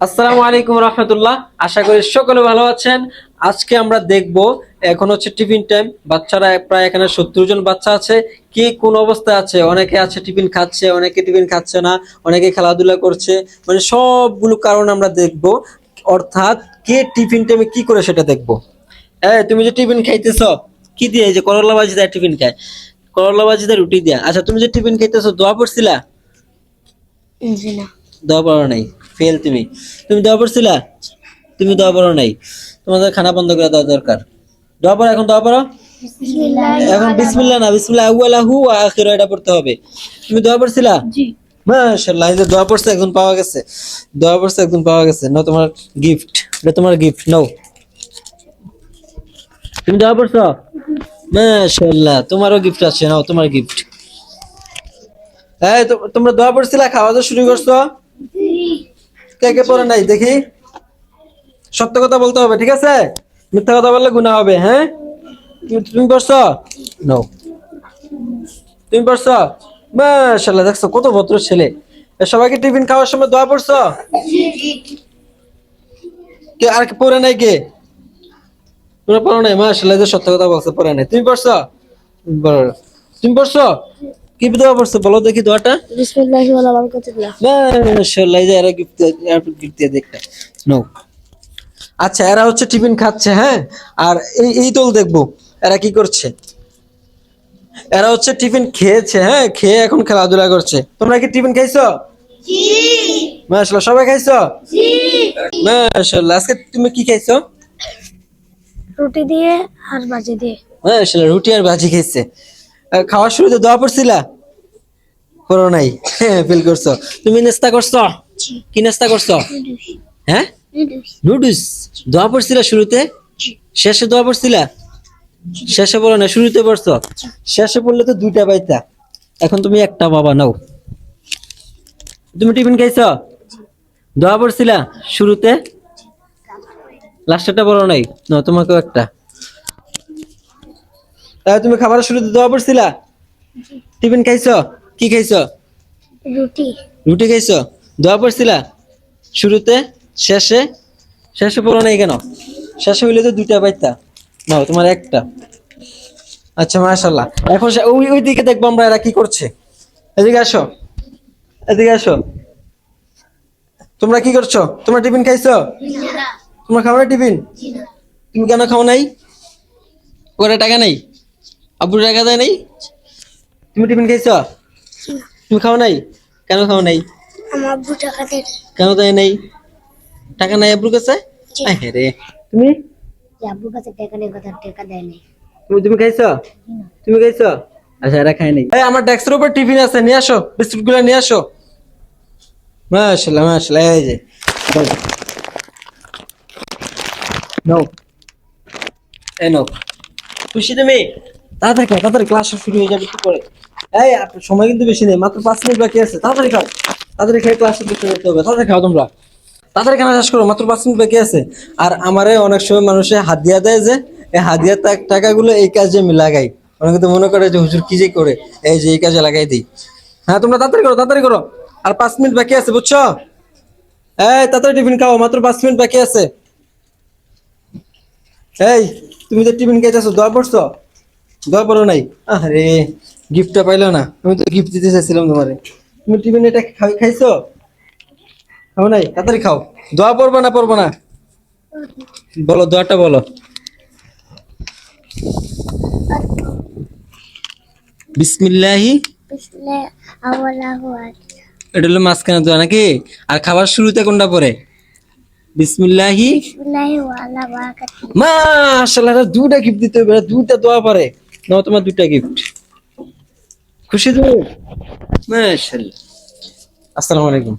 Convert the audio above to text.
আসসালামু আলাইকুম রহমতুল্লাহ। আশা করি সকলে ভালো আছেন। আজকে আমরা দেখব এখন হচ্ছে টিফিন টাইম বাচ্চারা প্রায় এখানে সত্তর জন বাচ্চা আছে। কে কোন অবস্থায় আছে? অনেকে আছে টিফিন খাচ্ছে অনেকে টিফিন খাচ্ছে না অনেকে খেলাধুলা করছে। মানে সবগুলো কারণ আমরা দেখব। অর্থাৎ কে টিফিন টাইমে কি করে সেটা দেখব। হ্যাঁ তুমি যে টিফিন খাইতেছ কি দিয়ে? এই যে করলা ভাজি দেয় টিফিন খায়। করলা ভাজি দেয় রুটি দেয়া। আচ্ছা তুমি যে টিফিন খাইতেছো দোয়া পড়ছিলা? দোয়া পড়ো নাই। ফেল তুমি। তুমি দোয়া পড়ছিলা? তুমি দোয়া পড়ো নাই। তোমাদের খানা বন্ধ করে দেওয়া দরকার। দোয়া পড়ো এখন দোয়া পড়ো? এখন বিসমিল্লাহ না বিসমিল্লাহ আউয়ালাহু ওয়া আখিরু এটা পড়তে হবে। তুমি দোয়া পড়ছিলা? জি। মাশাআল্লাহ এই যে দোয়া পড়ছে একজন পাওয়া গেছে। দোয়া পড়ছে একজন পাওয়া গেছে। নাও তোমার গিফট এটা তোমার গিফট নাও। তুমি দোয়া পড়ছো? মাশাআল্লাহ তোমারও গিফট আছে নাও তোমার গিফট এই তো- তোমরা দোয়া পড়ছিলা খাওয়া দাওয়া শুরু করছ? কে কে পড়ে নাই দেখি। সত্য কথা বলতে হবে ঠিক আছে? মিথ্যা কথা বললে গুনাহ হবে হ্যাঁ? তুমি- পড়ছো? নাও তুমি পড়ছো? মাশাআল্লাহ দেখছ কত ভদ্র ছেলে। সবাইকে টিফিন খাওয়ার সময় দোয়া পড়ছো? কে আর কে পড়ে নাই কে? তোমরা পড়ো নাই? যে সত্য কথা বলছো পড়ে নাই। তুমি পড়ছো। তুমি পড়ছো? কি দোয়া পড়ছো? বলো দেখি দোয়াটা। বিসমিল্লাহি ওয়া বারাকাতুল্লাহ। মাশাআল্লাহ এই এরা গিফট গিফট দিয়ে দেখটা নো আচ্ছা এরা হচ্ছে টিফিন খাচ্ছে হ্যাঁ? আর এই এই দল দেখব। এরা কি করছে? এরা হচ্ছে টিফিন খেয়েছে হ্যাঁ? খেয়ে এখন খেলাধুলা করছে। তোমরা কি টিফিন খাইছো? জি। মাশাআল্লাহ সবাই খাইছো? জি। মাশাআল্লাহ আজকে তুমি কি খাইছো? রুটি দিয়ে আর ভাজি দিয়ে। মাশাআল্লাহ রুটি আর ভাজি খাইছে। খাওয়ার শুরুতে দোয়া পড়ছিলা? করো নাই ফিল করছ। তুমি নাস্তা করছ? কি নাস্তা করছ? হ্যাঁ? নুডলস দোয়া পড়ছিলা শুরুতে? শেষে দোয়া পড়ছিলা? শেষে বলো না শুরুতে পড়ছো? শেষে পড়লে তো দুইটা পাইতা। এখন তুমি একটা বাবা নাও। তুমি টিফিন খাইছো? দোয়া পড়ছিলা শুরুতে? লাস্টেরটা বলো নাই। না তোমাকেও একটা। তাহলে তুমি খাবারের শুরুতে দোয়া পড়ছিলা? টিফিন খাইছো? কি খাইছো? রুটি। রুটি খাইছো? দোয়া পড়ছিলা? শুরুতে? শেষে? শেষে পড়ো নাই কেন? শেষে হইলে তো দুইটা পাইতা। নাও তোমার একটা। আচ্ছা মাশাল্লাহ এখন ওই ওই দিকে দেখব আমরা এরা কি করছে। এদিকে আসো। এদিকে আসো। তোমরা কি করছ? তোমরা টিফিন খাইছো? তোমরা খাও না টিফিন তুমি কেন খাও নাই? ওরা টাকা নাই? আব্বুর টাকা দেয় নাই? তুমি টিফিন খাইছো? তুমি খাও নাই? কেন খাও নাই? আমার আব্বু টাকা দেয় কেন দেয় নাই? টাকা নাই আব্বুর কাছে? রে। তুমি? আব্বুর কাছে টাকা নেই কথা টাকা দেয় নাই। তুমি তুমি খাইছো? তুমি খাইছো? আচ্ছা এরা খায় নাই। এই আমার ডেস্কের উপর টিফিন আছে নিয়ে আসো বিস্কুটগুলো নিয়ে আসো। মাশাআল্লাহ মাশাআল্লাহ এই যে। নাও। এই নাও। খুশি তুমি? তাড়াতাড়ি তাড়াতাড়ি ক্লাস শুরু হয়ে যাবে এই সময় কিন্তু বেশি নেই, মাত্র পাঁচ মিনিট বাকি আছে। তাড়াতাড়ি খাও, তাড়াতাড়ি ক্লাসে ঢুকতে যেতে হবে। তাড়াতাড়ি খাও তোমরা। তাড়াতাড়ি শেষ করো, মাত্র পাঁচ মিনিট বাকি আছে। আর আমারে অনেক সময় মানুষে দেয় যে, এই টাকাগুলো এই কাজে লাগাই। অনেকে তো মনে করে যে, হুজুর কি যে করে? এই যে, এই কাজে লাগাই দিই। হ্যাঁ তোমরা তাড়াতাড়ি করো তাড়াতাড়ি করো। আর পাঁচ মিনিট বাকি আছে, বুঝছ? এই, তাড়াতাড়ি টিফিন খাও, মাত্র পাঁচ মিনিট বাকি আছে। এই, তুমি তো টিফিন খাইতেছো, দোয়া পড়ছো? পড়ো নাই? আরে গিফটটা পাইলো না। আমি তো গিফট দিতে চাইছিলাম তোমারে। তুমি টিফিন এটা খাই খাইছো? খাও নাই? তাড়াতাড়ি খাও। দোয়া পড়ব না পড়ব না? বলো দোয়াটা বলো। বিসমিল্লাহি। এটা হলো মাঝখানে দোয়া নাকি? আর খাবার শুরুতে কোনটা পড়ে? বিসমিল্লাহি। মাশাআল্লাহ দুটা গিফট দিতে হবে দুটা দোয়া পারে নাও তোমার দুইটা গিফট খুশি তো মাশাআল্লাহ। আসসালামু আলাইকুম।